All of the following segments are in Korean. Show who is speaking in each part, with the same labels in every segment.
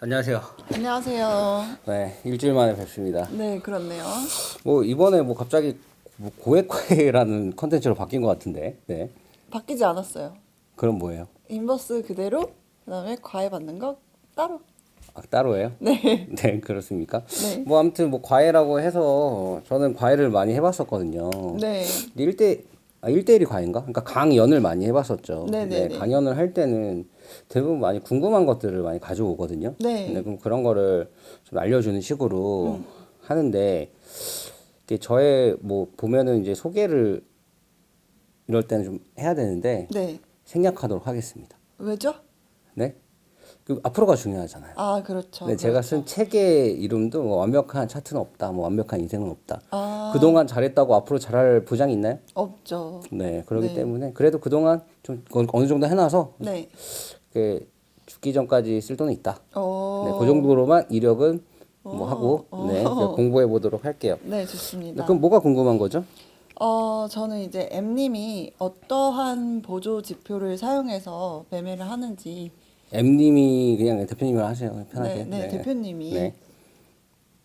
Speaker 1: 안녕하세요.
Speaker 2: 안녕하세요.
Speaker 1: 네, 일주일 만에 뵙습니다.
Speaker 2: 네, 그렇네요.
Speaker 1: 뭐 이번에 뭐 갑자기 뭐 고액과외라는 컨텐츠로 바뀐 것 같은데, 네,
Speaker 2: 바뀌지 않았어요.
Speaker 1: 그럼 뭐예요?
Speaker 2: 인버스 그대로 그다음에 과외 받는 거 따로.
Speaker 1: 아, 따로예요?
Speaker 2: 네.
Speaker 1: 네, 그렇습니까?
Speaker 2: 네.
Speaker 1: 뭐 아무튼 뭐 과외라고 해서 저는 과외를 많이 해봤었거든요.
Speaker 2: 네.
Speaker 1: 근데 1대 아, 1대1이 과외인가? 그러니까 강연을 많이 해봤었죠.
Speaker 2: 네네네.
Speaker 1: 네, 강연을 할 때는 대부분 많이 궁금한 것들을 많이 가지고 오거든요.
Speaker 2: 네. 음.
Speaker 1: 그럼 그런 거를 좀 알려주는 식으로 하는데 이게 저의 뭐 보면은 이제 소개를 이럴 때는 좀 해야 되는데
Speaker 2: 네.
Speaker 1: 생략하도록 하겠습니다.
Speaker 2: 왜죠?
Speaker 1: 네? 그 앞으로가 중요하잖아요.
Speaker 2: 아, 그렇죠.
Speaker 1: 네, 제가 쓴 책의 이름도 뭐 완벽한 차트는 없다, 뭐 완벽한 인생은 없다.
Speaker 2: 아,
Speaker 1: 그동안 잘했다고 앞으로 잘할 보장이 있나요?
Speaker 2: 없죠.
Speaker 1: 네, 그렇기
Speaker 2: 네.
Speaker 1: 때문에 그래도 그동안 좀 어- 어느 정도 해놔서
Speaker 2: 네.
Speaker 1: 그 죽기 전까지 쓸 돈은 있다.
Speaker 2: 어.
Speaker 1: 네, 그 정도로만 이력은 뭐
Speaker 2: 어,
Speaker 1: 하고
Speaker 2: 어.
Speaker 1: 네, 공부해 보도록 할게요.
Speaker 2: 네,
Speaker 1: 네,
Speaker 2: 좋습니다.
Speaker 1: 그럼 뭐가 궁금한 거죠?
Speaker 2: 어, 저는 이제 M님이 어떠한 보조 지표를 사용해서 매매를 하는지
Speaker 1: M님이 그냥 대표님을 하세요, 편하게.
Speaker 2: 네, 네, 대표님이
Speaker 1: 네.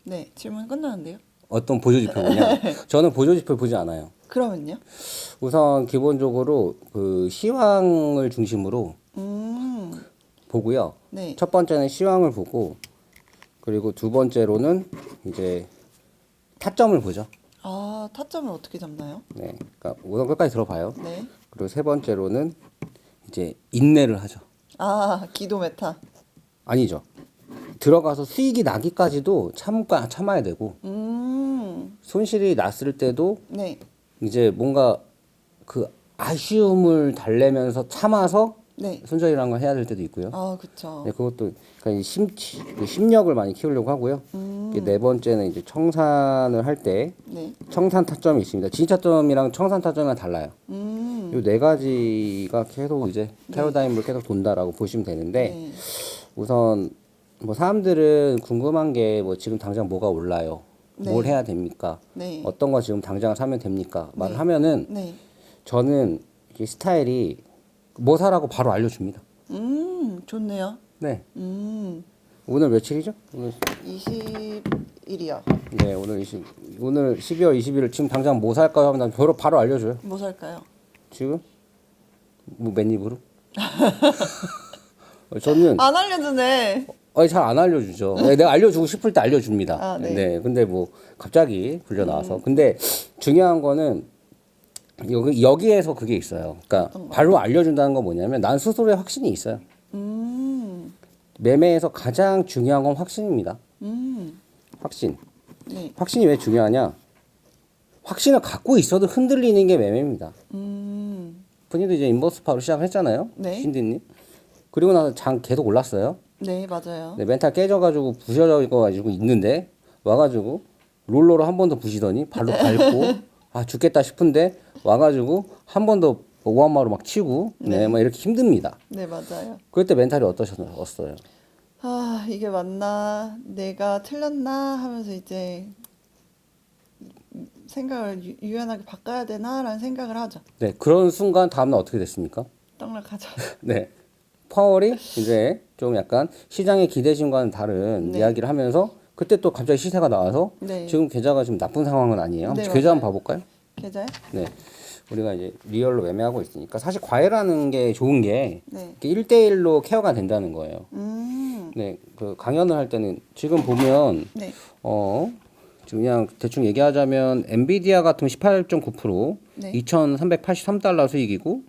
Speaker 2: 네, 질문 끝나는데요.
Speaker 1: 어떤 보조지표냐? 저는 보조지표 보지 않아요.
Speaker 2: 그러면요?
Speaker 1: 우선 기본적으로 그 시황을 중심으로
Speaker 2: 음.
Speaker 1: 보고요.
Speaker 2: 네.
Speaker 1: 첫 번째는 시황을 보고 그리고 두 번째로는 이제 타점을 보죠.
Speaker 2: 아, 타점을 어떻게 잡나요?
Speaker 1: 네, 그러니까 우선 끝까지 들어봐요.
Speaker 2: 네.
Speaker 1: 그리고 세 번째로는 이제 인내를 하죠.
Speaker 2: 아, 기도 메타.
Speaker 1: 아니죠. 들어가서 수익이 나기까지도 참가 참아야 되고
Speaker 2: 음.
Speaker 1: 손실이 났을 때도
Speaker 2: 네.
Speaker 1: 이제 뭔가 그 아쉬움을 달래면서 참아서
Speaker 2: 네.
Speaker 1: 손절이라는 걸 해야 될 때도 있고요.
Speaker 2: 아, 그쵸.
Speaker 1: 네, 그것도 그러니까 이 심, 그 심력을 많이 키우려고 하고요.
Speaker 2: 음.
Speaker 1: 네 번째는 이제 청산을 할 때
Speaker 2: 네.
Speaker 1: 청산 타점이 있습니다. 진입 타점이랑 청산 타점이랑 달라요.
Speaker 2: 음.
Speaker 1: 이네 가지가 계속 이제 패러다임을 계속 돈다라고 보시면 되는데
Speaker 2: 네.
Speaker 1: 우선 뭐 사람들은 궁금한 게 뭐 지금 당장 뭐가 올라요?
Speaker 2: 네.
Speaker 1: 뭘 해야 됩니까?
Speaker 2: 네.
Speaker 1: 어떤 거 지금 당장 사면 됩니까? 말을 하면은
Speaker 2: 네.
Speaker 1: 저는 이 스타일이 뭐 사라고 바로 알려줍니다.
Speaker 2: 음, 좋네요.
Speaker 1: 네.
Speaker 2: 음.
Speaker 1: 오늘 며칠이죠? 오늘
Speaker 2: 20일이요.
Speaker 1: 네, 오늘 20, 오늘 12월 20일 지금 당장 뭐 살까요? 하면 난 바로 바로 알려줘요.
Speaker 2: 뭐 살까요?
Speaker 1: 지금 뭐 맨입으로? 어, 저는
Speaker 2: 안 알려주네.
Speaker 1: 아니 잘 안 알려주죠. 네, 내가 알려주고 싶을 때 알려줍니다.
Speaker 2: 아, 네.
Speaker 1: 근데 뭐 갑자기 불려 나와서. 근데 중요한 거는 여기 여기에서 그게 있어요. 그러니까 바로 알려준다는 건 뭐냐면 난 스스로의 확신이 있어요.
Speaker 2: 음.
Speaker 1: 매매에서 가장 중요한 건 확신입니다.
Speaker 2: 음.
Speaker 1: 확신.
Speaker 2: 네.
Speaker 1: 확신이 왜 중요하냐? 확신을 갖고 있어도 흔들리는 게 매매입니다.
Speaker 2: 음.
Speaker 1: 본인도 이제 인버스파로 시작을 했잖아요.
Speaker 2: 네.
Speaker 1: 신디님. 그리고 나서 장 계속 올랐어요.
Speaker 2: 네, 맞아요.
Speaker 1: 네, 멘탈 깨져가지고 부셔져 가지고 있는데 와가지고 롤러로 한 번 더 부시더니 발로 밟고 아 죽겠다 싶은데 와가지고 한 번 더 오한마로 막 치고 네, 막 이렇게 힘듭니다.
Speaker 2: 네, 맞아요.
Speaker 1: 그럴 때 멘탈이 어떠셨어요?
Speaker 2: 아, 이게 맞나? 내가 틀렸나? 하면서 이제 생각을 유, 유연하게 바꿔야 되나라는 생각을 하죠.
Speaker 1: 네, 그런 순간 다음날 어떻게 됐습니까?
Speaker 2: 떡락하죠.
Speaker 1: 네, 파월이 이제 좀 약간 시장의 기대심과는 다른
Speaker 2: 네.
Speaker 1: 이야기를 하면서 그때 또 갑자기 시세가 나와서
Speaker 2: 네.
Speaker 1: 지금 계좌가 지금 나쁜 상황은 아니에요.
Speaker 2: 네,
Speaker 1: 계좌 한번. 봐볼까요?
Speaker 2: 계좌요?
Speaker 1: 네. 우리가 이제 리얼로 매매하고 있으니까 사실 과외라는 게 좋은 게
Speaker 2: 네.
Speaker 1: 이렇게 1대1로 케어가 된다는 거예요.
Speaker 2: 음.
Speaker 1: 네. 그 강연을 할 때는 지금 보면
Speaker 2: 네.
Speaker 1: 어 지금 그냥 대충 얘기하자면 엔비디아 같으면 18.9%
Speaker 2: 네.
Speaker 1: 2,383달러 수익이고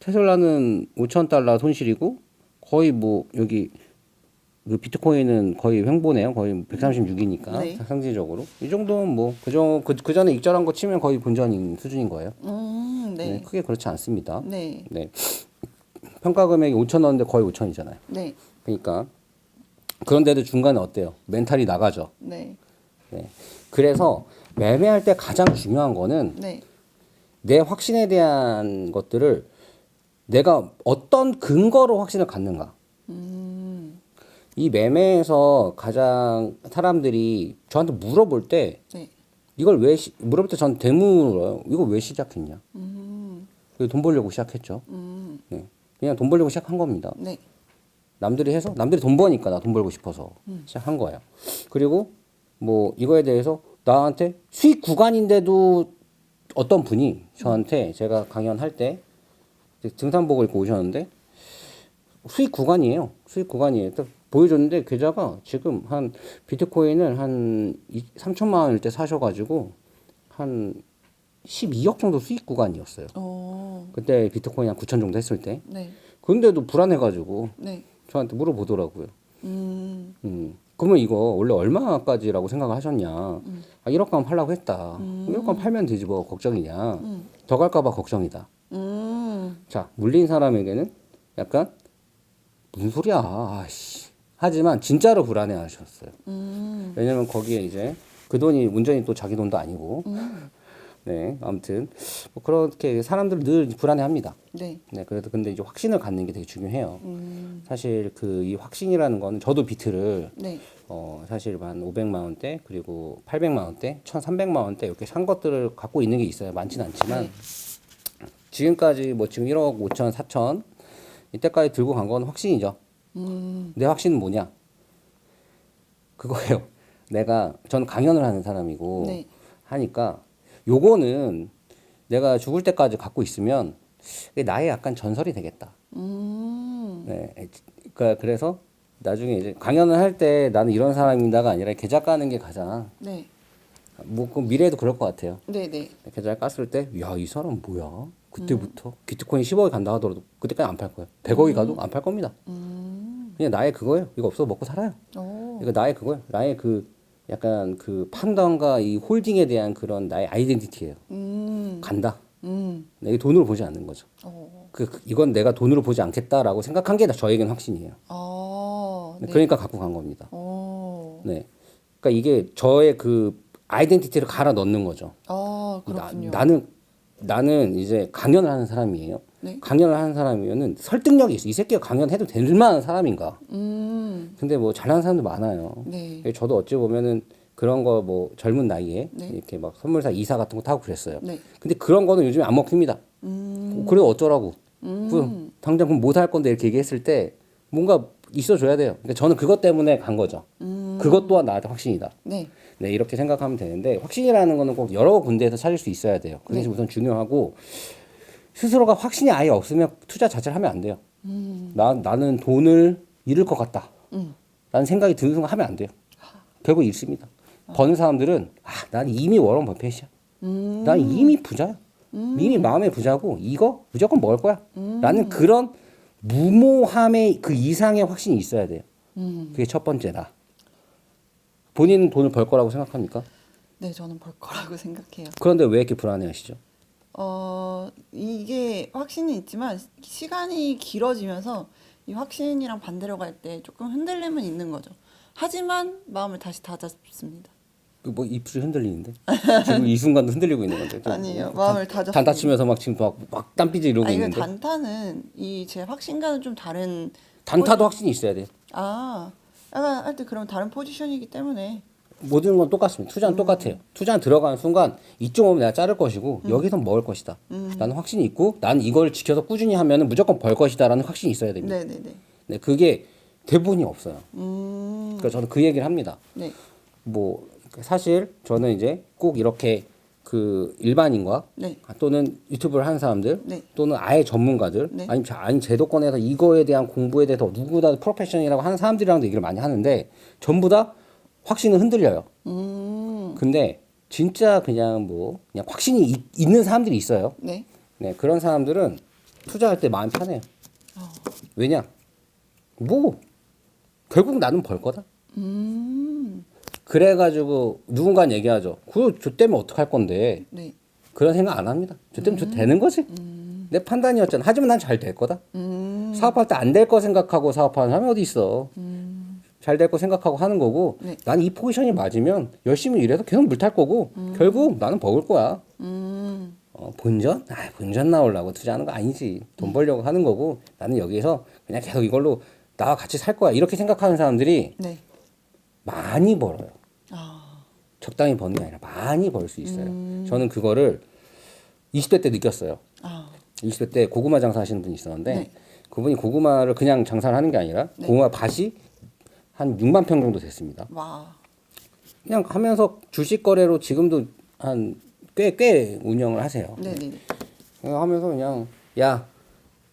Speaker 1: 테슬라는 5,000달러 손실이고 거의 뭐 여기 그 비트코인은 거의 횡보네요. 거의 136이니까
Speaker 2: 네.
Speaker 1: 상징적으로 이 정도면 뭐 그저 그, 그 전에 익절한 거 치면 거의 본전인 수준인 거예요.
Speaker 2: 음.
Speaker 1: 네,
Speaker 2: 네.
Speaker 1: 크게 그렇지 않습니다.
Speaker 2: 네.
Speaker 1: 네. 평가 금액이 5천 원인데 거의 5천이잖아요.
Speaker 2: 네.
Speaker 1: 그러니까 그런데도 중간에 어때요? 멘탈이 나가죠.
Speaker 2: 네.
Speaker 1: 네. 그래서 매매할 때 가장 중요한 거는
Speaker 2: 네.
Speaker 1: 내 확신에 대한 것들을 내가 어떤 근거로 확신을 갖는가.
Speaker 2: 음.
Speaker 1: 이 매매에서 가장 사람들이 저한테 물어볼 때
Speaker 2: 네.
Speaker 1: 이걸 왜 시, 물어볼 때 전 대물어요. 이거 왜 시작했냐?
Speaker 2: 음.
Speaker 1: 돈 벌려고 시작했죠.
Speaker 2: 음.
Speaker 1: 네. 그냥 돈 벌려고 시작한 겁니다.
Speaker 2: 네.
Speaker 1: 남들이 해서 남들이 돈 버니까 나 돈 벌고 싶어서 시작한 거예요. 그리고 뭐 이거에 대해서 나한테 수익 구간인데도 어떤 분이 저한테 제가 강연할 때 등산복을 입고 오셨는데 수익 구간이에요. 수익 구간이에요. 딱 보여줬는데 계좌가 지금 한 비트코인을 한 3천만 원일 때 사셔가지고 한 12억 정도 수익 구간이었어요.
Speaker 2: 오,
Speaker 1: 그때 비트코인 한 9천 정도 했을 때.
Speaker 2: 네,
Speaker 1: 근데도 불안해가지고
Speaker 2: 네.
Speaker 1: 저한테 물어보더라고요.
Speaker 2: 음,
Speaker 1: 음. 그러면 이거 원래 얼마까지라고 생각을 하셨냐? 아, 1억 가면 팔라고 했다. 1억 가면 팔면 되지 뭐 걱정이냐?
Speaker 2: 음.
Speaker 1: 더 갈까봐 걱정이다.
Speaker 2: 음,
Speaker 1: 자, 물린 사람에게는 약간 무슨 소리야? 아씨. 하지만 진짜로 불안해 하셨어요.
Speaker 2: 음,
Speaker 1: 왜냐면 거기에 이제 그 돈이 운전이 또 자기 돈도 아니고.
Speaker 2: 음.
Speaker 1: 네, 아무튼 뭐 그렇게 사람들 늘 불안해 합니다.
Speaker 2: 네,
Speaker 1: 네, 그래도 근데 이제 확신을 갖는 게 되게 중요해요.
Speaker 2: 음,
Speaker 1: 사실 그 이 확신이라는 거는 저도 비트를
Speaker 2: 네,
Speaker 1: 어 사실 한 500만 원대 그리고 800만 원대, 1,300만 원대 이렇게 산 것들을 갖고 있는 게 있어요. 많진 않지만
Speaker 2: 네.
Speaker 1: 지금까지 뭐 지금 1억 5천, 4천 이때까지 들고 간 건 확신이죠.
Speaker 2: 음,
Speaker 1: 내 확신은 뭐냐? 그거예요. 내가 저는 강연을 하는 사람이고
Speaker 2: 네,
Speaker 1: 하니까 요거는 내가 죽을 때까지 갖고 있으면 나의 약간 전설이 되겠다.
Speaker 2: 음,
Speaker 1: 네, 그러니까 그래서 나중에 이제 강연을 할 때 나는 이런 사람이다가 아니라 계좌 까는 게 가장
Speaker 2: 네,
Speaker 1: 뭐그 미래에도 그럴 것 같아요.
Speaker 2: 네, 네.
Speaker 1: 계좌 깠을 때, 야 이 사람 뭐야? 그때부터 비트코인 10억이 간다 하더라도 그때까지 안 팔 거예요. 100억이 가도 안 팔 겁니다.
Speaker 2: 음,
Speaker 1: 그냥 나의 그거예요. 이거 없어도 먹고 살아요.
Speaker 2: 오,
Speaker 1: 이거 나의 그거예요. 나의 그 약간 그 판단과 이 홀딩에 대한 그런 나의 아이덴티티예요.
Speaker 2: 음,
Speaker 1: 간다.
Speaker 2: 음,
Speaker 1: 내가 돈으로 보지 않는 거죠.
Speaker 2: 오,
Speaker 1: 그, 그- 이건 내가 돈으로 보지 않겠다라고 생각한 게 저에겐 확신이에요.
Speaker 2: 어, 네,
Speaker 1: 그러니까 갖고 간 겁니다.
Speaker 2: 오,
Speaker 1: 네. 그러니까 이게 저의 그 아이덴티티를 갈아 넣는 거죠.
Speaker 2: 아,
Speaker 1: 나,
Speaker 2: 그렇군요.
Speaker 1: 나는 나는 이제 강연을 하는 사람이에요.
Speaker 2: 네.
Speaker 1: 강연을 하는 사람이면은 설득력이 있어. 이 새끼가 강연해도 될 만한 사람인가?
Speaker 2: 음,
Speaker 1: 근데 뭐 잘하는 사람도 많아요.
Speaker 2: 네,
Speaker 1: 저도 어찌 보면은 그런 거 뭐 젊은 나이에
Speaker 2: 네.
Speaker 1: 이렇게 막 선물사 이사 같은 거 타고 그랬어요.
Speaker 2: 네,
Speaker 1: 근데 그런 거는 요즘에 안 먹힙니다.
Speaker 2: 음,
Speaker 1: 그래 어쩌라고?
Speaker 2: 음,
Speaker 1: 그 당장 그럼 못 할 건데 이렇게 얘기했을 때 뭔가 있어줘야 돼요. 그러니까 저는 그것 때문에 간 거죠.
Speaker 2: 음,
Speaker 1: 그것 또한 나한테 확신이다.
Speaker 2: 네,
Speaker 1: 네 이렇게 생각하면 되는데 확신이라는 거는 꼭 여러 군데에서 찾을 수 있어야 돼요. 그게
Speaker 2: 네.
Speaker 1: 우선 중요하고 스스로가 확신이 아예 없으면 투자 자체를 하면 안 돼요. 나 나는 돈을 잃을 것 같다.
Speaker 2: 음,
Speaker 1: 라는 생각이 드는 순간 하면 안 돼요. 결국 잃습니다. 버는 사람들은 아, 난 이미 워런 버핏이야.
Speaker 2: 음,
Speaker 1: 난 이미 부자야. 이미 마음의 부자고 이거 무조건 먹을 거야. 라는 그런 무모함의 그 이상의 확신이 있어야 돼요.
Speaker 2: 음,
Speaker 1: 그게 첫 번째다. 본인은 돈을 벌 거라고 생각합니까?
Speaker 2: 네, 저는 볼 거라고 생각해요.
Speaker 1: 그런데 왜 이렇게 불안해하시죠?
Speaker 2: 어, 이게 확신이 있지만 시간이 길어지면서 이 확신이랑 반대로 갈 때 조금 흔들림은 있는 거죠. 하지만 마음을 다시 다잡습니다.
Speaker 1: 그뭐 입술이 흔들리는데 지금 이 순간도 흔들리고 있는 건데. 좀
Speaker 2: 아니에요.
Speaker 1: 단-
Speaker 2: 마음을 다잡습니다.
Speaker 1: 단 다치면서 막 지금 막, 막 땀삐지 이러고
Speaker 2: 아, 이거
Speaker 1: 있는데
Speaker 2: 단타는 이 제 확신과는 좀 다른
Speaker 1: 단타도 확신이 있어야 돼요.
Speaker 2: 아, 약간 할때 그럼 다른 포지션이기 때문에
Speaker 1: 모든 건 똑같습니다. 투자는 똑같아요. 투자는 들어가는 순간 이쪽 오면 내가 자를 것이고 여기서 먹을 것이다. 라는 확신이 있고 난 이걸 지켜서 꾸준히 하면 무조건 벌 것이다라는 확신이 있어야 됩니다.
Speaker 2: 네, 네, 네.
Speaker 1: 네, 그게 대부분이 없어요.
Speaker 2: 음,
Speaker 1: 그러니까 저는 그 얘기를 합니다.
Speaker 2: 네,
Speaker 1: 뭐 사실 저는 이제 꼭 이렇게 그 일반인과
Speaker 2: 네,
Speaker 1: 또는 유튜브를 하는 사람들
Speaker 2: 네.
Speaker 1: 또는 아예 전문가들
Speaker 2: 네.
Speaker 1: 아니면 자- 아니 제도권에서 이거에 대한 공부에 대해서 누구나 프로페셔널이라고 하는 사람들이랑도 얘기를 많이 하는데 전부 다 확신은 흔들려요.
Speaker 2: 음,
Speaker 1: 근데 진짜 그냥 뭐 그냥 확신이 있, 있는 사람들이 있어요.
Speaker 2: 네,
Speaker 1: 네 그런 사람들은 투자할 때 마음 편해요. 왜냐? 뭐 결국 나는 벌 거다.
Speaker 2: 음,
Speaker 1: 그래가지고 누군가는 얘기하죠. 그저 때문에 어떡할 건데
Speaker 2: 네,
Speaker 1: 그런 생각 안 합니다. 저 때문에 저 되는 거지. 내 판단이었잖아. 하지만 난 잘 될 거다.
Speaker 2: 음,
Speaker 1: 사업할 때 안 될 거 생각하고 사업하는 사람이 어디 있어. 잘 될 거 생각하고 하는 거고
Speaker 2: 네.
Speaker 1: 난이 포지션이 맞으면 열심히 일해서 계속 물 탈 거고 결국 나는 먹을 거야.
Speaker 2: 음,
Speaker 1: 어, 본전? 아, 본전 나오려고 투자하는 거 아니지. 돈 벌려고 하는 거고 나는 여기에서 그냥 계속 이걸로 나와 같이 살 거야. 이렇게 생각하는 사람들이
Speaker 2: 네,
Speaker 1: 많이 벌어요.
Speaker 2: 아,
Speaker 1: 적당히 버는 게 아니라 많이 벌 수 있어요. 저는 그거를 20대 때 느꼈어요.
Speaker 2: 아,
Speaker 1: 20대 때 고구마 장사하시는 분이 있었는데
Speaker 2: 네.
Speaker 1: 그분이 고구마를 그냥 장사를 하는 게 아니라
Speaker 2: 네.
Speaker 1: 고구마 밭이 한 6만 평 정도 됐습니다.
Speaker 2: 와.
Speaker 1: 그냥 하면서 주식 거래로 지금도 한 꽤 꽤 운영을 하세요.
Speaker 2: 네네.
Speaker 1: 그냥 하면서 그냥 야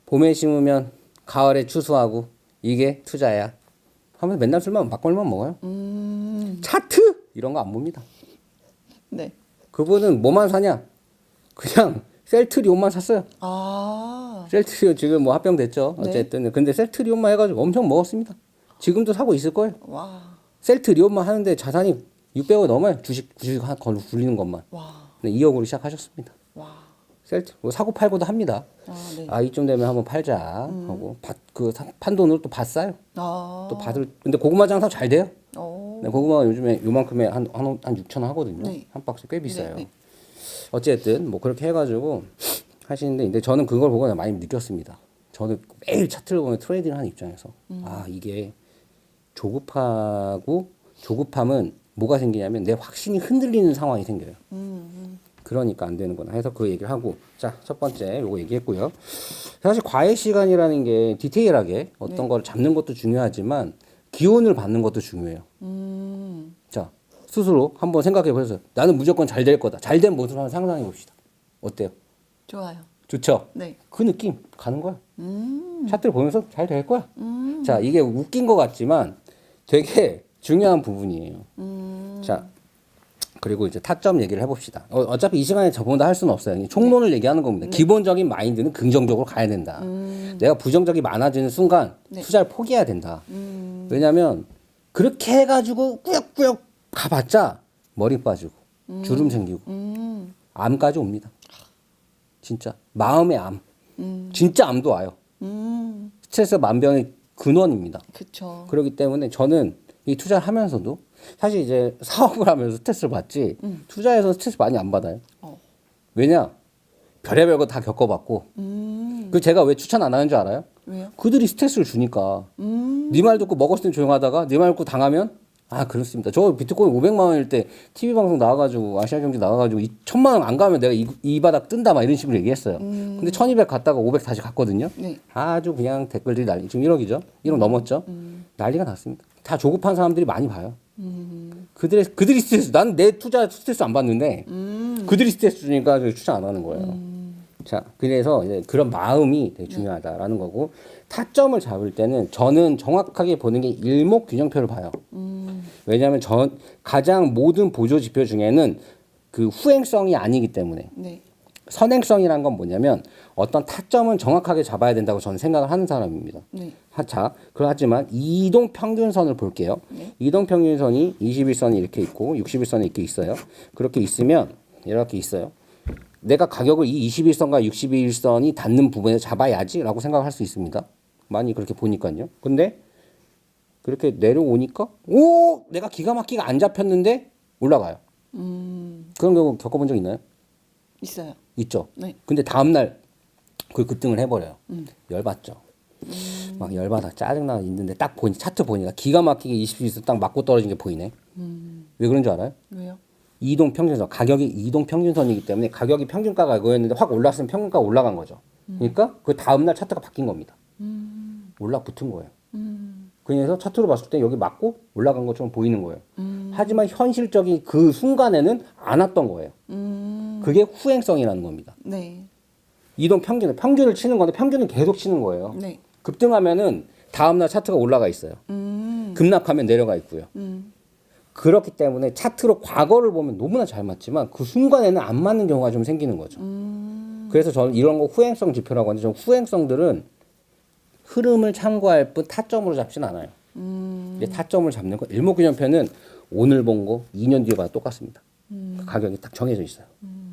Speaker 1: 봄에 심으면 가을에 추수하고 이게 투자야. 하면서 맨날 술만 막걸리만 먹어요.
Speaker 2: 음.
Speaker 1: 차트 이런 거 안 봅니다.
Speaker 2: 네.
Speaker 1: 그분은 뭐만 사냐? 그냥 셀트리온만 샀어요.
Speaker 2: 아.
Speaker 1: 셀트리온 지금 뭐 합병됐죠.
Speaker 2: 네.
Speaker 1: 어쨌든 근데 셀트리온만 해가지고 엄청 먹었습니다. 지금도 사고 있을 거예요.
Speaker 2: 와.
Speaker 1: 셀트 리온만 하는데 자산이 600억 넘어요. 주식 주식 한 걸로 굴리는 것만.
Speaker 2: 와.
Speaker 1: 네, 2억으로 시작하셨습니다.
Speaker 2: 와.
Speaker 1: 셀트 뭐 사고 팔고도 합니다.
Speaker 2: 아, 네.
Speaker 1: 아 이쯤 되면 한번 팔자 하고 밭그 판 돈으로 또밭 사요.
Speaker 2: 아.
Speaker 1: 또 밭을 근데 고구마 장사 잘 돼요.
Speaker 2: 오.
Speaker 1: 네, 고구마가 요즘에 요만큼에 한한 한 6천 원 하거든요.
Speaker 2: 네.
Speaker 1: 한 박스 꽤 비싸요.
Speaker 2: 네, 네.
Speaker 1: 어쨌든 뭐 그렇게 해가지고 하시는데 근데 저는 그걸 보고 많이 느꼈습니다. 저는 매일 차트를 보면 트레이딩을 하는 입장에서
Speaker 2: 음.
Speaker 1: 아 이게 조급하고 조급함은 뭐가 생기냐면 내 확신이 흔들리는 상황이 생겨요.
Speaker 2: 음,
Speaker 1: 그러니까 안 되는구나 해서 그 얘기를 하고 자 첫 번째 요거 얘기했고요. 사실 과외 시간이라는 게 디테일하게 어떤
Speaker 2: 네.
Speaker 1: 걸 잡는 것도 중요하지만 기운을 받는 것도 중요해요.
Speaker 2: 음.
Speaker 1: 자 스스로 한번 생각해 보세요. 나는 무조건 잘 될 거다. 잘 된 모습을 한번 상상해 봅시다. 어때요?
Speaker 2: 좋아요.
Speaker 1: 좋죠?
Speaker 2: 네.
Speaker 1: 그 느낌 가는 거야.
Speaker 2: 음.
Speaker 1: 차트를 보면서 잘 될 거야.
Speaker 2: 음.
Speaker 1: 자 이게 웃긴 것 같지만 되게 중요한 부분이에요.
Speaker 2: 음.
Speaker 1: 자 그리고 이제 타점 얘기를 해봅시다. 어, 어차피 이 시간에 저보다 할 수는 없어요. 이 총론을 얘기하는 겁니다. 기본적인 마인드는 긍정적으로 가야 된다. 내가 부정적이 많아지는 순간
Speaker 2: 네.
Speaker 1: 투자를 포기해야 된다.
Speaker 2: 음.
Speaker 1: 왜냐하면 그렇게 해가지고 꾸역꾸역 가봤자 머리 빠지고 주름 생기고
Speaker 2: 음.
Speaker 1: 암까지 옵니다. 진짜 마음의 암,
Speaker 2: 음.
Speaker 1: 진짜 암도 와요.
Speaker 2: 음.
Speaker 1: 스트레스 만병의 근원입니다.
Speaker 2: 그쵸.
Speaker 1: 그렇기 때문에 저는 이 투자를 하면서도 사실 이제 사업을 하면서 스트레스를 받지 투자에서 스트레스 많이 안 받아요.
Speaker 2: 어.
Speaker 1: 왜냐? 별의별 거 다 겪어봤고
Speaker 2: 음.
Speaker 1: 그 제가 왜 추천 안 하는 줄 알아요?
Speaker 2: 왜요?
Speaker 1: 그들이 스트레스를 주니까
Speaker 2: 음.
Speaker 1: 네말 듣고 먹었을 땐 조용하다가 네 말 듣고 당하면 아 그렇습니다. 저 비트코인 500만 원일 때 TV 방송 나와가지고 아시아 경제 나와가지고 이 천만 원 안 가면 내가 이, 이 바닥 뜬다 막 이런 식으로 얘기했어요. 근데 1200 갔다가 500 다시 갔거든요.
Speaker 2: 네.
Speaker 1: 아주 그냥 댓글들이 난리 지금 1억이죠. 1억 넘었죠. 난리가 났습니다. 다 조급한 사람들이 많이 봐요. 그들의 그들이 스트레스 나는 내 투자 스트레스 안 받는데 그들이 스트레스 주니까 저 투자 안 하는 거예요. 자 그래서 이제 그런 마음이 되게 중요하다라는 거고 타점을 잡을 때는 저는 정확하게 보는 게 일목 균형표를 봐요. 왜냐하면 전 가장 모든 보조 지표 중에는 그 후행성이 아니기 때문에
Speaker 2: 네.
Speaker 1: 선행성이란 건 뭐냐면 어떤 타점은 정확하게 잡아야 된다고 저는 생각을 하는 사람입니다.
Speaker 2: 네.
Speaker 1: 하차. 그렇지만 이동 평균선을 볼게요.
Speaker 2: 네.
Speaker 1: 이동 평균선이 21선이 이렇게 있고 61선이 이렇게 있어요. 그렇게 있으면 이렇게 있어요. 내가 가격을 이 21선과 61선이 닿는 부분에 잡아야지라고 생각할 수 있습니다. 많이 그렇게 보니까요. 근데 그렇게 내려오니까 오 내가 기가 막히게 안 잡혔는데 올라가요.
Speaker 2: 음.
Speaker 1: 그런 경우 겪어본 적 있나요?
Speaker 2: 있어요.
Speaker 1: 있죠.
Speaker 2: 네.
Speaker 1: 근데 다음 날 그걸 급등을 해버려요. 열받죠. 막 열받아 짜증나 있는데 딱 보니 차트 보니까 기가 막히게 20수 딱 맞고 떨어진 게 보이네. 왜 그런 줄 알아요?
Speaker 2: 왜요?
Speaker 1: 이동 평균선 가격이 이동 평균선이기 때문에 가격이 평균가가 이거였는데 확 올랐으면 평균가 가 올라간 거죠. 그러니까 그 다음 날 차트가 바뀐 겁니다. 올라 붙은 거예요.
Speaker 2: 음.
Speaker 1: 그래서 차트로 봤을 때 여기 맞고 올라간 것처럼 보이는 거예요. 하지만 현실적인 그 순간에는 안 왔던 거예요.
Speaker 2: 음.
Speaker 1: 그게 후행성이라는 겁니다.
Speaker 2: 네.
Speaker 1: 이동 평균을 평균을 치는 건데 평균은 계속 치는 거예요.
Speaker 2: 네.
Speaker 1: 급등하면은 다음날 차트가 올라가 있어요.
Speaker 2: 음.
Speaker 1: 급락하면 내려가 있고요.
Speaker 2: 음.
Speaker 1: 그렇기 때문에 차트로 과거를 보면 너무나 잘 맞지만 그 순간에는 안 맞는 경우가 좀 생기는 거죠.
Speaker 2: 음.
Speaker 1: 그래서 저는 이런 거 후행성 지표라고 하는데 저 후행성들은 흐름을 참고할 뿐 타점으로 잡진 않아요.
Speaker 2: 음.
Speaker 1: 이제 타점을 잡는 거 일목균형표는 오늘 본 거 2년 뒤에 봐도 똑같습니다.
Speaker 2: 음.
Speaker 1: 그 가격이 딱 정해져 있어요.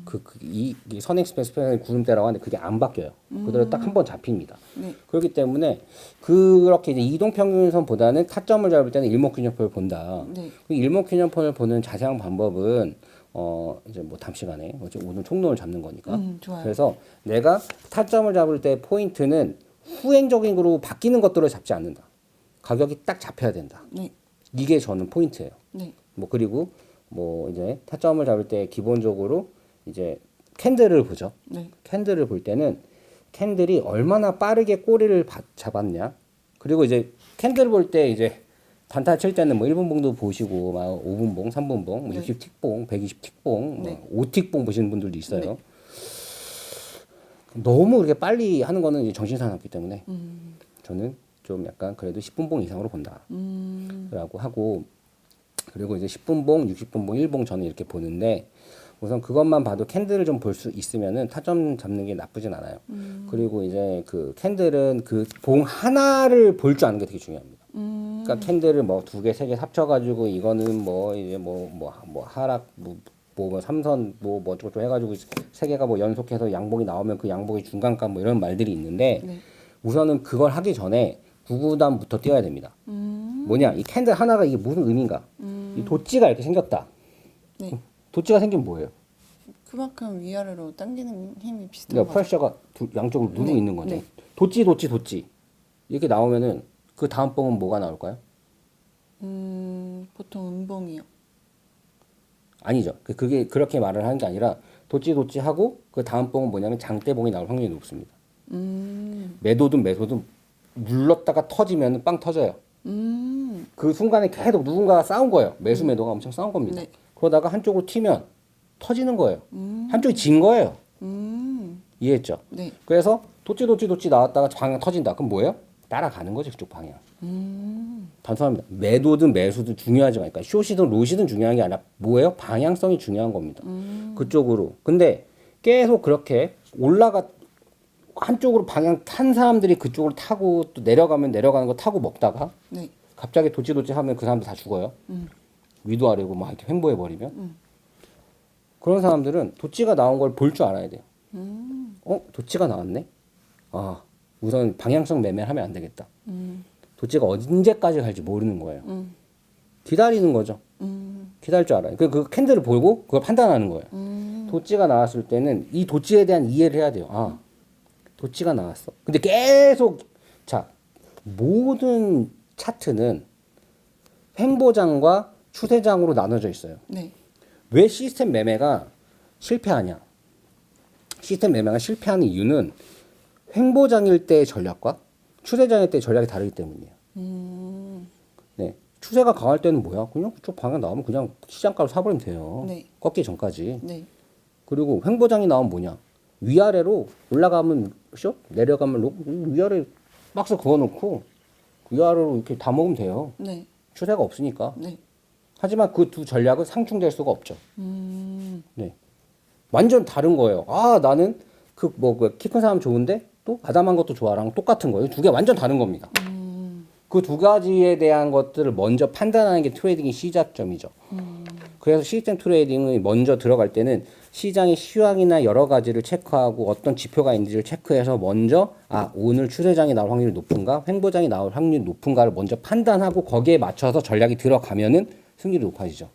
Speaker 1: 그, 그, 이, 이 선행스펜스 편의 구름대라고 하는데 그게 안 바뀌어요. 그대로 딱 한 번 잡힙니다.
Speaker 2: 네.
Speaker 1: 그렇기 때문에 그렇게 이제 이동평균선보다는 타점을 잡을 때는 일목균형표를 본다.
Speaker 2: 네.
Speaker 1: 그 일목균형표를 보는 자세한 방법은 어 이제 뭐 다음 시간에 오늘 총론을 잡는 거니까.
Speaker 2: 음.
Speaker 1: 그래서 내가 타점을 잡을 때 포인트는 후행적으로 바뀌는 것들을 잡지 않는다. 가격이 딱 잡혀야 된다.
Speaker 2: 네.
Speaker 1: 이게 저는 포인트예요.
Speaker 2: 네.
Speaker 1: 뭐 그리고 뭐 이제 타점을 잡을 때 기본적으로 이제 캔들을 보죠.
Speaker 2: 네.
Speaker 1: 캔들을 볼 때는 캔들이 얼마나 빠르게 꼬리를 바- 잡았냐. 그리고 이제 캔들 볼 때 이제 단타 칠 때는 뭐 1분 봉도 보시고 막 5분 봉, 3분 봉, 뭐
Speaker 2: 네.
Speaker 1: 60 틱 봉, 120 틱 봉,
Speaker 2: 네.
Speaker 1: 뭐 5틱 봉 보시는 분들도 있어요.
Speaker 2: 네.
Speaker 1: 너무 그렇게 빨리 하는 거는 정신 사납기 때문에
Speaker 2: 음,
Speaker 1: 저는 좀 약간 그래도 10분 봉 이상으로 본다.
Speaker 2: 음,
Speaker 1: 라고 하고 그리고 이제 10분 봉, 60분 봉, 1봉 저는 이렇게 보는데 우선 그것만 봐도 캔들을 좀 볼 수 있으면은 타점 잡는 게 나쁘진 않아요.
Speaker 2: 음.
Speaker 1: 그리고 이제 그 캔들은 그 봉 하나를 볼 줄 아는 게 되게 중요합니다.
Speaker 2: 음,
Speaker 1: 그러니까 캔들을 뭐 두 개, 세 개 합쳐가지고 이거는 뭐 이제 뭐 뭐 뭐 하락 뭐, 뭐, 뭐 삼선 뭐 뭐 어쩌고 저쩌고 해가지고 세 개가 뭐 연속해서 양봉이 나오면 그 양봉의 중간값 뭐 이런 말들이 있는데
Speaker 2: 네.
Speaker 1: 우선은 그걸 하기 전에 구구단부터 띄어야 됩니다.
Speaker 2: 음,
Speaker 1: 뭐냐 이 캔들 하나가 이게 무슨 의미인가?
Speaker 2: 음,
Speaker 1: 이 도찌가 이렇게 생겼다.
Speaker 2: 네.
Speaker 1: 도찌가 생긴 뭐예요?
Speaker 2: 그만큼 위아래로 당기는 힘이 비슷한
Speaker 1: 그러니까. 프레셔가 두, 양쪽으로 누르고
Speaker 2: 네,
Speaker 1: 있는 거죠.
Speaker 2: 네.
Speaker 1: 도찌 도찌 도찌 이렇게 나오면은 그 다음 봉은 뭐가 나올까요?
Speaker 2: 음, 보통 음봉이요.
Speaker 1: 아니죠. 그- 그게 그렇게 말을 하는 게 아니라 도찌 도찌 하고 그 다음 봉은 뭐냐면 장대봉이 나올 확률이 높습니다.
Speaker 2: 음,
Speaker 1: 매도든 매도든 눌렀다가 터지면 빵 터져요.
Speaker 2: 음,
Speaker 1: 그 순간에 계속 누군가가 싸운 거예요. 매수 매도가 엄청 싸운 겁니다.
Speaker 2: 네.
Speaker 1: 그러다가 한쪽으로 튀면 터지는 거예요.
Speaker 2: 음,
Speaker 1: 한쪽이 진 거예요.
Speaker 2: 음,
Speaker 1: 이해했죠?
Speaker 2: 네.
Speaker 1: 그래서 도찌 도찌 도찌 나왔다가 방향 터진다. 그럼 뭐예요? 따라가는 거지 그쪽 방향.
Speaker 2: 음,
Speaker 1: 단순합니다. 매도든 매수든 중요하지 않으니까 숏이든 롯이든 중요한 게 아니라 뭐예요? 방향성이 중요한 겁니다.
Speaker 2: 음,
Speaker 1: 그쪽으로. 근데 계속 그렇게 올라가 한쪽으로 방향 탄 사람들이 그쪽으로 타고 또 내려가면 내려가는 거 타고 먹다가
Speaker 2: 네.
Speaker 1: 갑자기 도찌 도찌 하면 그 사람들 다 죽어요.
Speaker 2: 음.
Speaker 1: 위도 아래고 막 이렇게 횡보해 버리면
Speaker 2: 음.
Speaker 1: 그런 사람들은 도찌가 나온 걸 볼 줄 알아야 돼요.
Speaker 2: 음,
Speaker 1: 어 도찌가 나왔네. 아 우선 방향성 매매를 하면 안 되겠다.
Speaker 2: 음,
Speaker 1: 도찌가 언제까지 갈지 모르는 거예요.
Speaker 2: 음,
Speaker 1: 기다리는 거죠.
Speaker 2: 음,
Speaker 1: 기다릴 줄 알아요. 그, 그 캔들을 보고 그걸 판단하는 거예요.
Speaker 2: 음,
Speaker 1: 도찌가 나왔을 때는 이 도찌에 대한 이해를 해야 돼요. 아, 도찌가 나왔어. 근데 계속 자 모든 차트는 횡보장과 추세장으로 나눠져 있어요.
Speaker 2: 네.
Speaker 1: 왜 시스템 매매가 실패하냐? 시스템 매매가 실패하는 이유는 횡보장일 때의 전략과 추세장일 때의 전략이 다르기 때문이에요.
Speaker 2: 음,
Speaker 1: 네. 추세가 강할 때는 뭐야? 그냥 그쪽 방향 나오면 그냥 시장가로 사버리면 돼요.
Speaker 2: 네.
Speaker 1: 꺾기 전까지.
Speaker 2: 네.
Speaker 1: 그리고 횡보장이 나오면 뭐냐? 위아래로 올라가면 숏, 내려가면 로, 위아래 박스 그어놓고 위아래로 이렇게 다 먹으면 돼요.
Speaker 2: 네.
Speaker 1: 추세가 없으니까.
Speaker 2: 네.
Speaker 1: 하지만 그 두 전략은 상충될 수가 없죠.
Speaker 2: 음,
Speaker 1: 네. 완전 다른 거예요. 아, 나는 그 뭐 키 큰 사람 좋은데 또 아담한 것도 좋아랑 똑같은 거예요. 두 개 완전 다른 겁니다.
Speaker 2: 음,
Speaker 1: 그두 가지에 대한 것들을 먼저 판단하는 게 트레이딩의 시작점이죠.
Speaker 2: 음,
Speaker 1: 그래서 시스템 트레이딩을 먼저 들어갈 때는 시장의 시황이나 여러 가지를 체크하고 어떤 지표가 있는지를 체크해서 먼저 아 오늘 추세장이 나올 확률이 높은가 횡보장이 나올 확률이 높은가를 먼저 판단하고 거기에 맞춰서 전략이 들어가면은 승률이 높아지죠.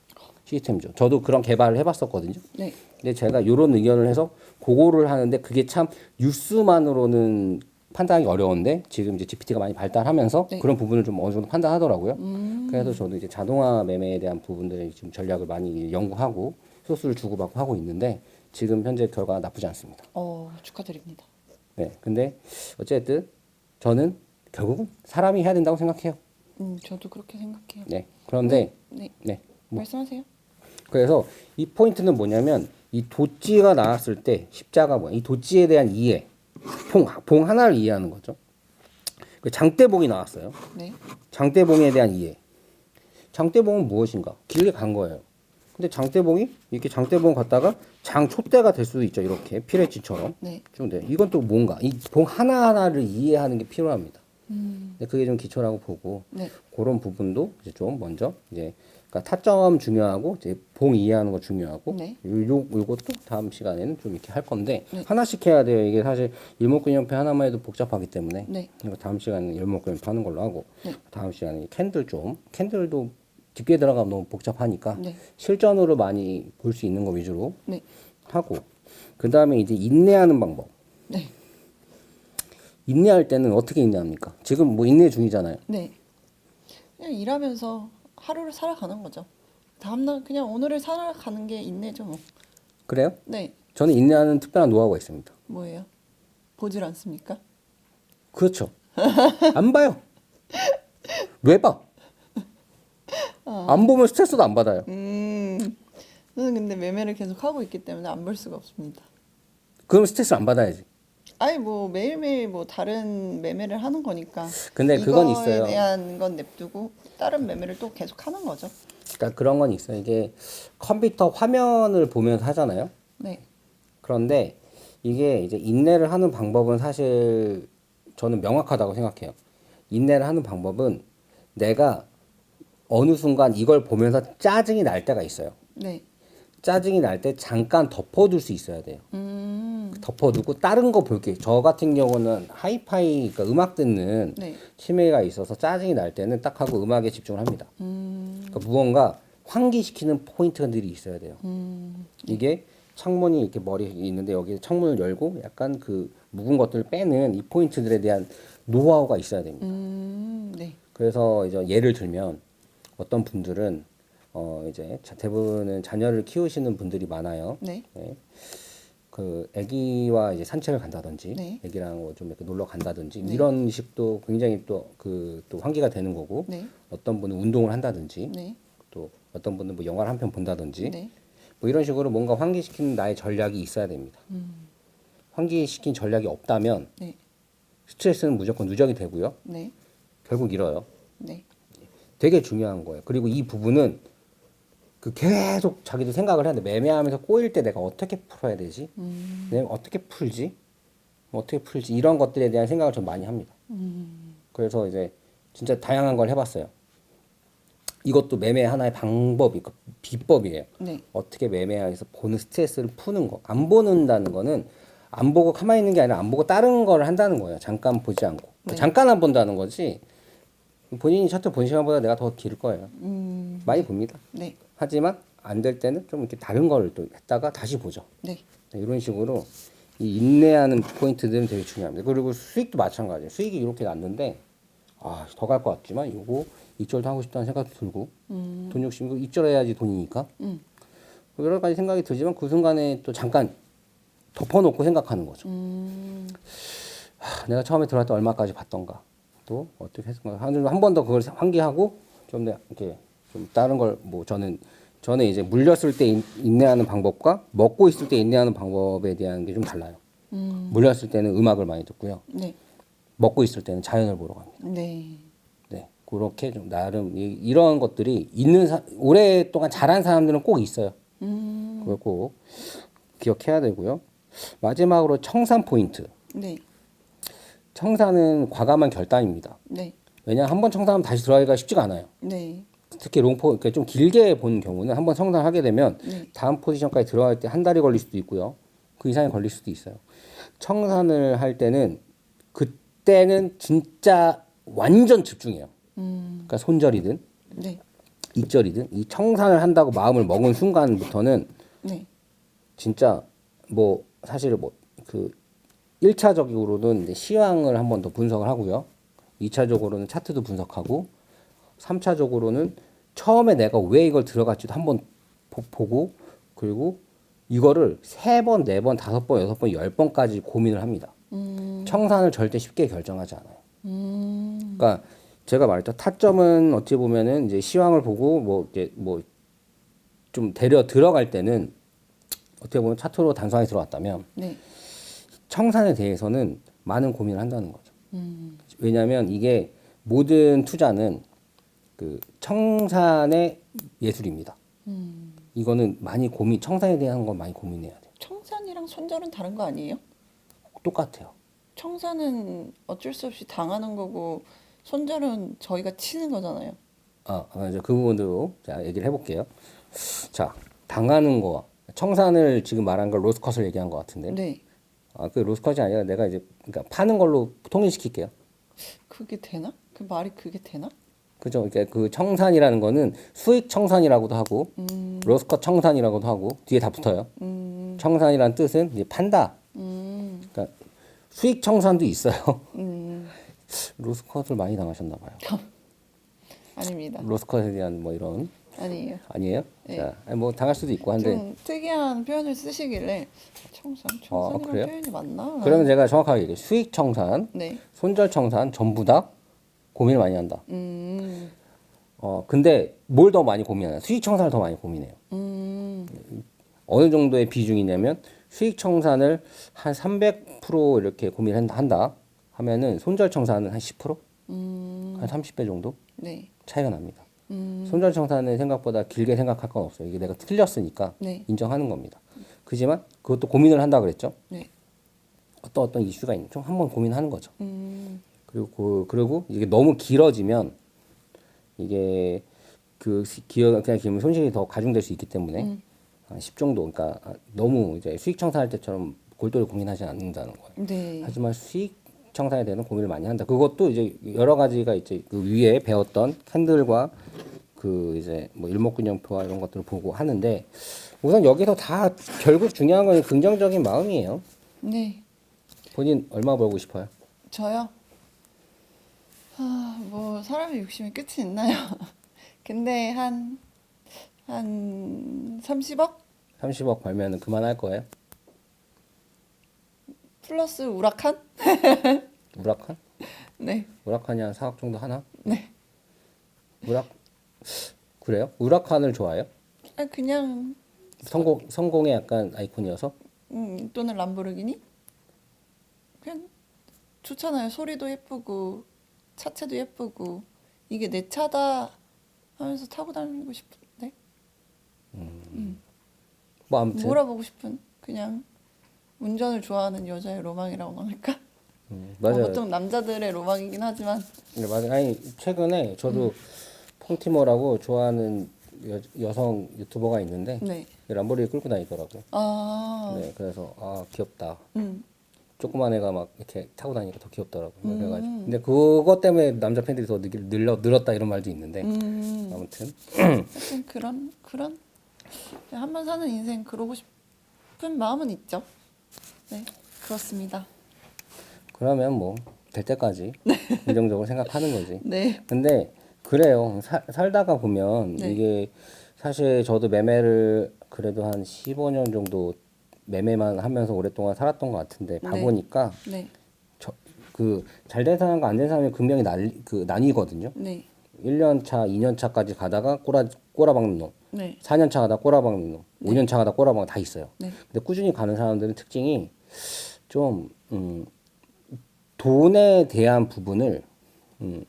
Speaker 1: 시스템죠. 저도 그런 개발을 해봤었거든요.
Speaker 2: 네.
Speaker 1: 근데 제가 이런 의견을 해서 그거를 하는데 그게 참 뉴스만으로는 판단하기 어려운데 지금 이제 GPT가 많이 발달하면서
Speaker 2: 네.
Speaker 1: 그런 부분을 좀 어느 정도 판단하더라고요.
Speaker 2: 음,
Speaker 1: 그래서 저도 이제 자동화 매매에 대한 부분들을 지금 전략을 많이 연구하고 소스를 주고받고 하고 있는데 지금 현재 결과가 나쁘지 않습니다.
Speaker 2: 어, 축하드립니다.
Speaker 1: 네. 근데 어쨌든 저는 결국은 사람이 해야 된다고 생각해요.
Speaker 2: 음, 저도 그렇게 생각해요.
Speaker 1: 네. 그런데
Speaker 2: 네.
Speaker 1: 네. 뭐.
Speaker 2: 말씀하세요.
Speaker 1: 그래서 이 포인트는 뭐냐면 이 도찌가 나왔을 때 십자가 뭐야? 이 도찌에 대한 이해. 봉, 봉 하나를 이해하는 거죠. 그 장대봉이 나왔어요.
Speaker 2: 네.
Speaker 1: 장대봉에 대한 이해. 장대봉은 무엇인가? 길게 간 거예요. 근데 장대봉이 이렇게 장대봉 갔다가 장초대가 될 수도 있죠. 이렇게 피레치처럼.
Speaker 2: 네.
Speaker 1: 좀 돼. 이건 또 뭔가 이 봉 하나하나를 이해하는 게 필요합니다.
Speaker 2: 음,
Speaker 1: 근데 그게 좀 기초라고 보고
Speaker 2: 네.
Speaker 1: 그런 부분도 이제 좀 먼저 이제 그러니까 타점 중요하고 이제 봉 이해하는 거 중요하고
Speaker 2: 네.
Speaker 1: 요, 요 요것도 다음 시간에는 좀 이렇게 할 건데
Speaker 2: 네.
Speaker 1: 하나씩 해야 돼요. 이게 사실 일목균형표 하나만 해도 복잡하기 때문에
Speaker 2: 네.
Speaker 1: 이거 다음 시간에는 일목균형표 하는 걸로 하고
Speaker 2: 네.
Speaker 1: 다음 시간에 캔들 좀 캔들도 깊게 들어가면 너무 복잡하니까
Speaker 2: 네.
Speaker 1: 실전으로 많이 볼 수 있는 거 위주로
Speaker 2: 네.
Speaker 1: 하고 그 다음에 이제 인내하는 방법.
Speaker 2: 네.
Speaker 1: 인내할 때는 어떻게 인내합니까? 지금 뭐 인내 중이잖아요.
Speaker 2: 네. 그냥 일하면서 하루를 살아가는 거죠. 다음날 그냥 오늘을 살아가는 게 인내죠. 뭐.
Speaker 1: 그래요?
Speaker 2: 네.
Speaker 1: 저는 인내하는 특별한 노하우가 있습니다.
Speaker 2: 뭐예요? 보질 않습니까?
Speaker 1: 그렇죠. 안 봐요. 왜 봐? 안 보면 스트레스도 안 받아요.
Speaker 2: 음, 저는 근데 매매를 계속 하고 있기 때문에 안 볼 수가 없습니다.
Speaker 1: 그럼 스트레스 안 받아야지.
Speaker 2: 아니 뭐 매일매일 뭐 다른 매매를 하는 거니까.
Speaker 1: 근데 그건
Speaker 2: 이거에
Speaker 1: 있어요.
Speaker 2: 대한 건 냅두고 다른 매매를 또 계속 하는 거죠.
Speaker 1: 그러니까 그런 건 있어요. 이게 컴퓨터 화면을 보면서 하잖아요.
Speaker 2: 네.
Speaker 1: 그런데 이게 이제 인내를 하는 방법은 사실 저는 명확하다고 생각해요. 인내를 하는 방법은 내가 어느 순간 이걸 보면서 짜증이 날 때가 있어요.
Speaker 2: 네.
Speaker 1: 짜증이 날 때 잠깐 덮어둘 수 있어야 돼요.
Speaker 2: 음.
Speaker 1: 덮어두고 다른 거 볼게요. 저 같은 경우는 하이파이, 그러니까 음악 듣는
Speaker 2: 네.
Speaker 1: 치매가 있어서 짜증이 날 때는 딱 하고 음악에 집중을 합니다.
Speaker 2: 음.
Speaker 1: 그러니까 무언가 환기시키는 포인트들이 있어야 돼요.
Speaker 2: 음.
Speaker 1: 이게 창문이 이렇게 머리에 있는데 여기 창문을 열고 약간 그 묵은 것들을 빼는 이 포인트들에 대한 노하우가 있어야 됩니다.
Speaker 2: 음. 네.
Speaker 1: 그래서 이제 예를 들면 어떤 분들은 어 이제 자- 대부분은 자녀를 키우시는 분들이 많아요.
Speaker 2: 네.
Speaker 1: 네. 그 아기와 이제 산책을 간다든지
Speaker 2: 네.
Speaker 1: 아기랑 뭐 좀 이렇게 놀러 간다든지 이런 식도 굉장히 또 그 또 환기가 되는 거고
Speaker 2: 네.
Speaker 1: 어떤 분은 운동을 한다든지
Speaker 2: 네.
Speaker 1: 또 어떤 분은 뭐 영화를 한 편 본다든지
Speaker 2: 네.
Speaker 1: 뭐 이런 식으로 뭔가 환기시키는 나의 전략이 있어야 됩니다. 환기시킨 전략이 없다면
Speaker 2: 네.
Speaker 1: 스트레스는 무조건 누적이 되고요.
Speaker 2: 네.
Speaker 1: 결국 잃어요.
Speaker 2: 네.
Speaker 1: 되게 중요한 거예요. 그리고 이 부분은 그 계속 자기도 생각을 해야 돼. 매매하면서 꼬일 때 내가 어떻게 풀어야 되지? 내가 어떻게 풀지? 뭐 어떻게 풀지? 이런 것들에 대한 생각을 좀 많이 합니다. 그래서 이제 진짜 다양한 걸 해봤어요. 이것도 매매 하나의 방법이 고 비법이에요.
Speaker 2: 네.
Speaker 1: 어떻게 매매하면서 보는 스트레스를 푸는 거. 안 보는다는 거는 안 보고 가만히 있는 게 아니라 안 보고 다른 걸 한다는 거예요. 잠깐 보지 않고.
Speaker 2: 네.
Speaker 1: 잠깐 안 본다는 거지. 본인이 차트 본 시간보다 내가 더 길 거예요.
Speaker 2: 음.
Speaker 1: 많이 봅니다.
Speaker 2: 네.
Speaker 1: 하지만 안 될 때는 좀 이렇게 다른 걸 또 했다가 다시 보죠.
Speaker 2: 네.
Speaker 1: 네, 이런 식으로 이 인내하는 포인트들은 되게 중요합니다. 그리고 수익도 마찬가지예요. 수익이 이렇게 났는데 아, 더 갈 것 같지만 요거 이절도 하고 싶다는 생각도 들고 돈 욕심이고 이절해야지 돈이니까
Speaker 2: 음.
Speaker 1: 여러 가지 생각이 들지만 그 순간에 또 잠깐 덮어놓고 생각하는 거죠.
Speaker 2: 음.
Speaker 1: 하, 내가 처음에 들어갈 때 얼마까지 받던가 또 어떻게 했던가 한번 더 그걸 환기하고 좀 내- 이렇게 좀 다른 걸 뭐 저는 저는 이제 물렸을 때 인- 인내하는 방법과 먹고 있을 때 인내하는 방법에 대한 게 좀 달라요.
Speaker 2: 음.
Speaker 1: 물렸을 때는 음악을 많이 듣고요.
Speaker 2: 네.
Speaker 1: 먹고 있을 때는 자연을 보러 갑니다.
Speaker 2: 네.
Speaker 1: 네, 그렇게 좀 나름 이, 이런 것들이 있는 사, 오랫동안 잘한 사람들은 꼭 있어요.
Speaker 2: 음.
Speaker 1: 그걸 꼭 기억해야 되고요. 마지막으로 청산 포인트.
Speaker 2: 네.
Speaker 1: 청산은 과감한 결단입니다.
Speaker 2: 네.
Speaker 1: 왜냐 한 번 청산하면 다시 들어가기가 쉽지가 않아요.
Speaker 2: 네.
Speaker 1: 특히 롱포 이렇게 좀 길게 본 경우는 한번 청산하게 되면
Speaker 2: 네.
Speaker 1: 다음 포지션까지 들어갈 때 한 달이 걸릴 수도 있고요. 그 이상이 걸릴 수도 있어요. 청산을 할 때는 그때는 진짜 완전 집중해요.
Speaker 2: 음.
Speaker 1: 그러니까 손절이든
Speaker 2: 네.
Speaker 1: 입절이든 이 청산을 한다고 마음을 먹은 순간부터는
Speaker 2: 네.
Speaker 1: 진짜 뭐 사실 뭐그 1차적으로는 이제 시황을 한 번 더 분석을 하고요. 2차적으로는 차트도 분석하고 3차적으로는 처음에 내가 왜 이걸 들어갔지도 한번 보고 그리고 이거를 세 번, 네 번, 다섯 번, 여섯 번, 열 번까지 고민을 합니다.
Speaker 2: 음.
Speaker 1: 청산을 절대 쉽게 결정하지 않아요.
Speaker 2: 음.
Speaker 1: 그러니까 제가 말했죠. 타점은 어찌 보면은 이제 시황을 보고 뭐 이제 뭐 좀 데려 들어갈 때는 어떻게 보면 차트로 단순하게 들어왔다면
Speaker 2: 네.
Speaker 1: 청산에 대해서는 많은 고민을 한다는 거죠.
Speaker 2: 음.
Speaker 1: 왜냐하면 이게 모든 투자는 그 청산의 예술입니다.
Speaker 2: 음.
Speaker 1: 이거는 많이 고민, 청산에 대한 건 많이 고민해야 돼요.
Speaker 2: 청산이랑 손절은 다른 거 아니에요?
Speaker 1: 똑같아요.
Speaker 2: 청산은 어쩔 수 없이 당하는 거고 손절은 저희가 치는 거잖아요.
Speaker 1: 아, 아, 이제 그 부분도 자 얘기를 해볼게요. 자, 당하는 거, 청산을 지금 말한 걸 로스컷을 얘기한 것 같은데,
Speaker 2: 네.
Speaker 1: 아, 그 로스컷이 아니라 내가 이제 그러니까 파는 걸로 통일시킬게요.
Speaker 2: 그게 되나? 그 말이 그게 되나?
Speaker 1: 그죠? 그러니까 그 청산이라는 거는 수익 청산이라고도 하고,
Speaker 2: 음.
Speaker 1: 로스컷 청산이라고도 하고 뒤에 다 붙어요.
Speaker 2: 음.
Speaker 1: 청산이란 뜻은 이제 판다.
Speaker 2: 음.
Speaker 1: 그러니까 수익 청산도 있어요.
Speaker 2: 음.
Speaker 1: 로스컷을 많이 당하셨나 봐요.
Speaker 2: 아닙니다.
Speaker 1: 로스컷에 대한 뭐 이런
Speaker 2: 아니에요.
Speaker 1: 아니에요?
Speaker 2: 네.
Speaker 1: 자, 아니, 뭐 당할 수도 있고 한데
Speaker 2: 좀 특이한 표현을 쓰시길래 청산, 청산이란
Speaker 1: 아, 그래요?
Speaker 2: 표현이 맞나?
Speaker 1: 그러면 제가 정확하게 얘기해요. 수익 청산,
Speaker 2: 네.
Speaker 1: 손절 청산 전부 다 고민을 많이 한다.
Speaker 2: 음,
Speaker 1: 어 근데 뭘 더 많이 고민하냐? 수익 청산을 더 많이 고민해요.
Speaker 2: 음,
Speaker 1: 어느 정도의 비중이냐면 수익 청산을 한 300% 이렇게 고민한다 하면은 손절 청산은 한 10%?
Speaker 2: 음,
Speaker 1: 한 30배 정도
Speaker 2: 네.
Speaker 1: 차이가 납니다.
Speaker 2: 음,
Speaker 1: 손절 청산은 생각보다 길게 생각할 건 없어요. 이게 내가 틀렸으니까
Speaker 2: 네.
Speaker 1: 인정하는 겁니다. 그지만 그것도 고민을 한다 그랬죠.
Speaker 2: 네.
Speaker 1: 어떤 어떤 이슈가 있는 좀 한번 고민하는 거죠.
Speaker 2: 음,
Speaker 1: 그리고 그, 그리고 이게 너무 길어지면 이게 그 시- 기업 그냥 길면 손실이 더 가중될 수 있기 때문에
Speaker 2: 음.
Speaker 1: 한10 정도 그러니까 너무 이제 수익 청산할 때처럼 골똘히 고민하지 않는다는 거예요.
Speaker 2: 네.
Speaker 1: 하지만 수익 청산에 대한 고민을 많이 한다. 그것도 이제 여러 가지가 이제 그 위에 배웠던 캔들과 그 이제 뭐 일목균형표와 이런 것들을 보고 하는데 우선 여기서 다 결국 중요한 건 긍정적인 마음이에요.
Speaker 2: 네.
Speaker 1: 본인 얼마 벌고 싶어요?
Speaker 2: 저요? 아, 뭐 사람의 욕심이 끝이 있나요? 근데 한, 한 30억?
Speaker 1: 30억 벌면은 그만할 거예요?
Speaker 2: 플러스 우라칸?
Speaker 1: 우라칸?
Speaker 2: 네.
Speaker 1: 우라칸이 한 4억 정도 하나?
Speaker 2: 네.
Speaker 1: 우라 그래요? 우라칸을 좋아해요?
Speaker 2: 아, 그냥,
Speaker 1: 성공 성공의 약간 아이콘이어서
Speaker 2: 음, 또는 람보르기니? 그냥 좋잖아요. 소리도 예쁘고, 차체도 예쁘고, 이게 내 차다 하면서 타고 다니고 싶은데?
Speaker 1: 뭐 아무튼
Speaker 2: 몰아보고 싶은, 그냥 운전을 좋아하는 여자의 로망이라고 할까?
Speaker 1: 음,
Speaker 2: 뭐
Speaker 1: 맞아요.
Speaker 2: 보통 남자들의 로망이긴 하지만,
Speaker 1: 네, 맞아요. 아니 최근에 저도 퐁티모라고 좋아하는 여, 여성 유튜버가 있는데
Speaker 2: 네.
Speaker 1: 람보르기 끌고 다니더라고요.
Speaker 2: 아,
Speaker 1: 네, 그래서 아 귀엽다.
Speaker 2: 음,
Speaker 1: 조그만 애가 막 이렇게 타고 다니니까 더 귀엽더라고요.
Speaker 2: 음.
Speaker 1: 그래가지고 근데 그것 때문에 남자 팬들이 더 늘, 늘러, 늘었다 이런 말도 있는데
Speaker 2: 음,
Speaker 1: 아무튼
Speaker 2: 하여튼 그런 그런 한 번 사는 인생 그러고 싶은 마음은 있죠. 네, 그렇습니다.
Speaker 1: 그러면 뭐 될 때까지 긍정적으로 생각하는 거지.
Speaker 2: 네,
Speaker 1: 근데 그래요. 사- 살다가 보면
Speaker 2: 네.
Speaker 1: 이게 사실 저도 매매를 그래도 한 15년 정도 매매만 하면서 오랫동안 살았던 것 같은데
Speaker 2: 네.
Speaker 1: 봐보니까
Speaker 2: 네,
Speaker 1: 그잘 된 사람과 안 된 사람이 분명히 날, 그 나뉘거든요.
Speaker 2: 네,
Speaker 1: 1년 차, 2년 차까지 가다가 꼬라 꼬라박는 놈,
Speaker 2: 네,
Speaker 1: 4년 차 가다 꼬라박는 놈, 5년 차 가다 꼬라박는 다 있어요.
Speaker 2: 네.
Speaker 1: 근데 꾸준히 가는 사람들은 특징이 좀 음, 돈에 대한 부분을 음,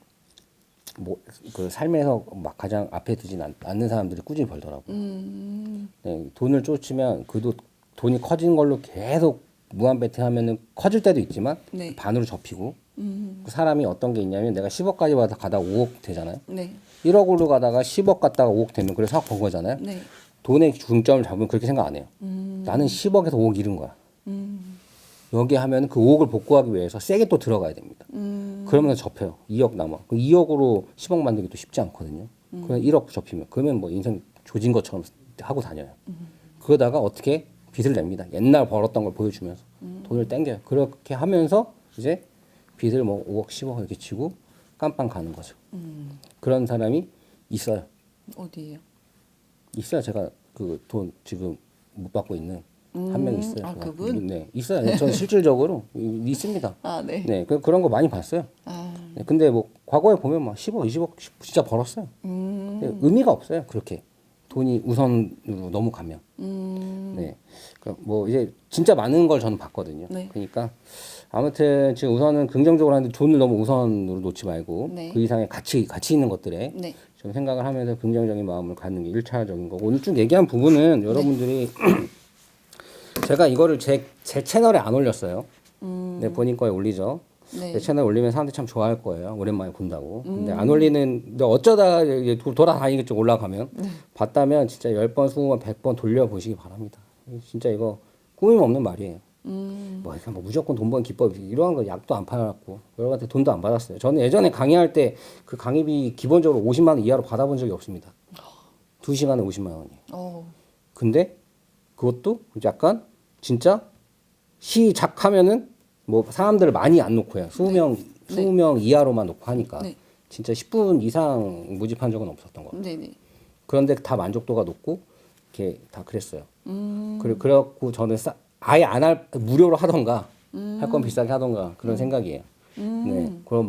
Speaker 1: 뭐 그 삶에서 막 가장 앞에 두진 않, 않는 사람들이 꾸준히 벌더라고요.
Speaker 2: 음,
Speaker 1: 네, 돈을 쫓으면 그도 돈이 커진 걸로 계속 무한 배팅하면은 커질 때도 있지만
Speaker 2: 네.
Speaker 1: 반으로 접히고
Speaker 2: 음,
Speaker 1: 그 사람이 어떤 게 있냐면 내가 10억까지 받아 가다 5억 되잖아요.
Speaker 2: 네,
Speaker 1: 1억으로 가다가 10억 갔다가 5억 되면 그래서 4억 번 거잖아요.
Speaker 2: 네,
Speaker 1: 돈의 중점을 잡으면 그렇게 생각 안 해요.
Speaker 2: 음,
Speaker 1: 나는 10억에서 5억 잃은 거야.
Speaker 2: 음,
Speaker 1: 여기 하면 그 5억을 복구하기 위해서 세게 또 들어가야 됩니다.
Speaker 2: 음,
Speaker 1: 그러면 접혀요. 2억 남아. 그 2억으로 10억 만들기도 쉽지 않거든요.
Speaker 2: 음.
Speaker 1: 그냥 1억 접히면 그러면 뭐 인생 조진 것처럼 하고 다녀요.
Speaker 2: 음.
Speaker 1: 그러다가 어떻게 빚을 냅니다. 옛날 벌었던 걸 보여주면서
Speaker 2: 음.
Speaker 1: 돈을 땡겨요. 그렇게 하면서 이제 빚을 뭐 5억, 10억 이렇게 치고 깜빵 가는 거죠.
Speaker 2: 음,
Speaker 1: 그런 사람이 있어요.
Speaker 2: 어디예요?
Speaker 1: 있어요. 제가 그 돈 지금 못 받고 있는 한명
Speaker 2: 음,
Speaker 1: 있어요.
Speaker 2: 아,
Speaker 1: 제가.
Speaker 2: 그분?
Speaker 1: 네, 있어요. 저는 실질적으로 이- 있습니다.
Speaker 2: 아, 네.
Speaker 1: 네, 그, 그런 거 많이 봤어요.
Speaker 2: 아,
Speaker 1: 네, 근데 뭐 과거에 보면 막 10억, 20억 진짜 벌었어요.
Speaker 2: 음,
Speaker 1: 근데 의미가 없어요. 그렇게 돈이 우선으로 너무 가면.
Speaker 2: 음,
Speaker 1: 네, 그러니까 뭐 이제 진짜 많은 걸 저는 봤거든요.
Speaker 2: 네.
Speaker 1: 그러니까 아무튼 지금 우선은 긍정적으로 하는데 돈을 너무 우선으로 놓지 말고
Speaker 2: 네.
Speaker 1: 그 이상의 가치 가치 있는 것들에
Speaker 2: 네,
Speaker 1: 좀 생각을 하면서 긍정적인 마음을 갖는 게 1차적인 거고 오늘 쭉 얘기한 부분은 여러분들이 제가 이거를 제, 제 채널에 안 올렸어요.
Speaker 2: 음,
Speaker 1: 네, 본인 거에 올리죠.
Speaker 2: 네,
Speaker 1: 내 채널 올리면 사람들이 참 좋아할 거예요. 오랜만에 본다고. 근데 안 올리는, 근데 어쩌다 도- 돌아다니겠죠. 올라가면. 봤다면 진짜 10번, 20번, 100번 돌려보시기 바랍니다. 진짜 이거 꾸밈 없는 말이에요.
Speaker 2: 음,
Speaker 1: 뭐, 그냥 뭐 무조건 돈 버는 기법 이러한 거 약도 안 팔았고 여러분한테 돈도 안 받았어요. 저는 예전에 강의할 때 그 강의비 기본적으로 50만 원 이하로 받아본 적이 없습니다. 두 시간에 50만 원이에요.
Speaker 2: 어,
Speaker 1: 근데 그것도 약간 진짜 시작하면은 뭐 사람들을 많이 안 놓고 해요. 20명,
Speaker 2: 네.
Speaker 1: 20명 이하로만 놓고 하니까
Speaker 2: 네.
Speaker 1: 진짜 10분 이상 모집한 적은 없었던 거.
Speaker 2: 네, 네,
Speaker 1: 그런데 다 만족도가 높고 이렇게 다 그랬어요.
Speaker 2: 음.
Speaker 1: 그래 그래갖고 저는 싸, 아예 안 할 무료로 하던가 할 건 비싸게 하던가 그런 생각이에요. 네 그런